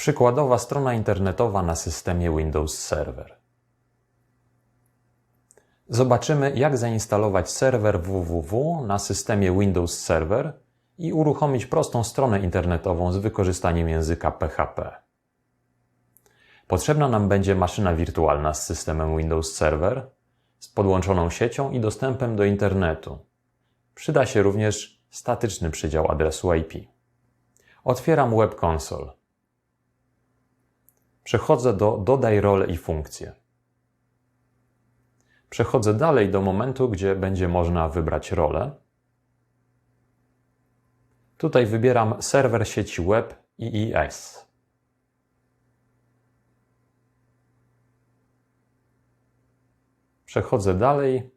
Przykładowa strona internetowa na systemie Windows Server. Zobaczymy, jak zainstalować serwer www na systemie Windows Server i uruchomić prostą stronę internetową z wykorzystaniem języka PHP. Potrzebna nam będzie maszyna wirtualna z systemem Windows Server, z podłączoną siecią i dostępem do internetu. Przyda się również statyczny przydział adresu IP. Otwieram Web Console. Przechodzę do Dodaj rolę i funkcje. Przechodzę dalej do momentu, gdzie będzie można wybrać rolę. Tutaj wybieram serwer sieci web IIS. Przechodzę dalej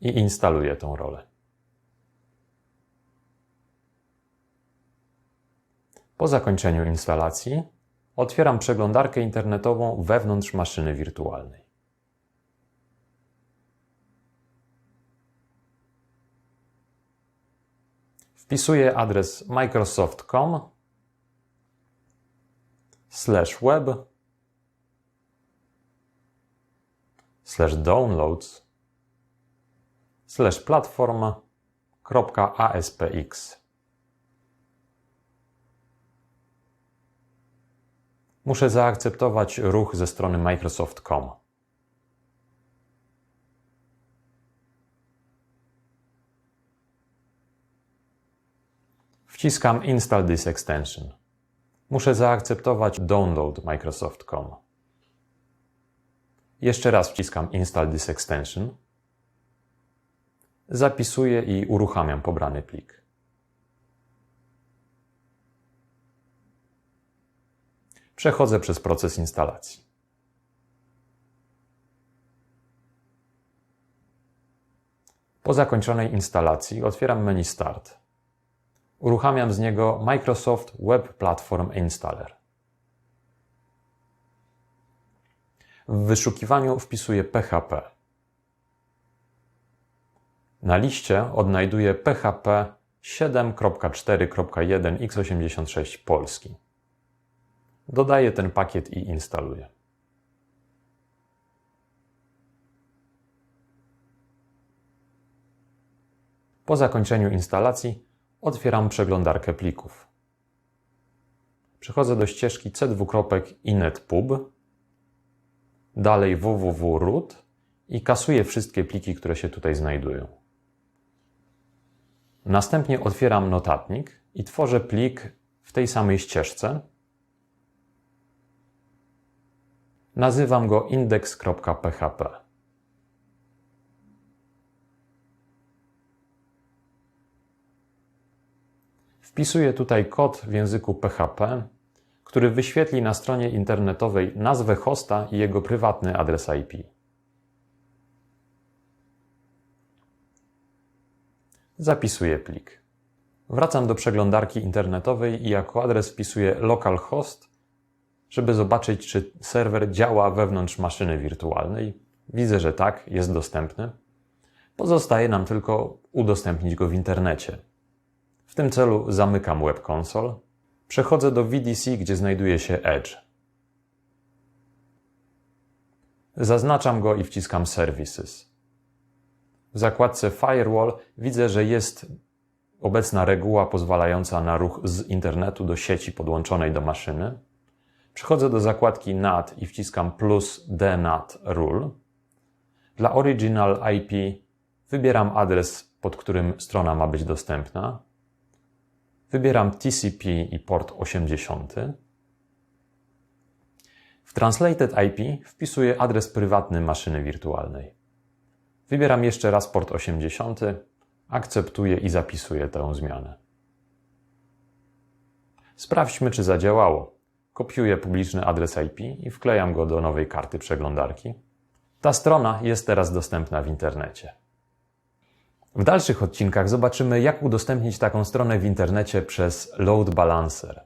i instaluję tą rolę. Po zakończeniu instalacji otwieram przeglądarkę internetową wewnątrz maszyny wirtualnej. Wpisuję adres microsoft.com slash web slash downloads slash platform.aspx. Muszę zaakceptować ruch ze strony Microsoft.com. Wciskam Install this extension. Muszę zaakceptować Download Microsoft.com. Jeszcze raz wciskam Install this extension. Zapisuję i uruchamiam pobrany plik. Przechodzę przez proces instalacji. Po zakończonej instalacji otwieram menu Start. Uruchamiam z niego Microsoft Web Platform Installer. W wyszukiwaniu wpisuję PHP. Na liście odnajduję PHP 7.4.1 x86 polski. Dodaję ten pakiet i instaluję. Po zakończeniu instalacji otwieram przeglądarkę plików. Przechodzę do ścieżki c2.inetpub, dalej www.root i kasuję wszystkie pliki, które się tutaj znajdują. Następnie otwieram notatnik i tworzę plik w tej samej ścieżce. Nazywam go index.php. Wpisuję tutaj kod w języku PHP, który wyświetli na stronie internetowej nazwę hosta i jego prywatny adres IP. Zapisuję plik. Wracam do przeglądarki internetowej i jako adres wpisuję localhost, żeby zobaczyć, czy serwer działa wewnątrz maszyny wirtualnej. Widzę, że tak, jest dostępny. Pozostaje nam tylko udostępnić go w internecie. W tym celu zamykam Web Console, przechodzę do VDC, gdzie znajduje się Edge. Zaznaczam go i wciskam Services. W zakładce Firewall widzę, że jest obecna reguła pozwalająca na ruch z internetu do sieci podłączonej do maszyny. Przechodzę do zakładki NAT i wciskam plus DNAT Rule. Dla Original IP wybieram adres, pod którym strona ma być dostępna. Wybieram TCP i port 80. W Translated IP wpisuję adres prywatny maszyny wirtualnej. Wybieram jeszcze raz port 80, akceptuję i zapisuję tę zmianę. Sprawdźmy, czy zadziałało. Kopiuję publiczny adres IP i wklejam go do nowej karty przeglądarki. Ta strona jest teraz dostępna w internecie. W dalszych odcinkach zobaczymy, jak udostępnić taką stronę w internecie przez load balancer.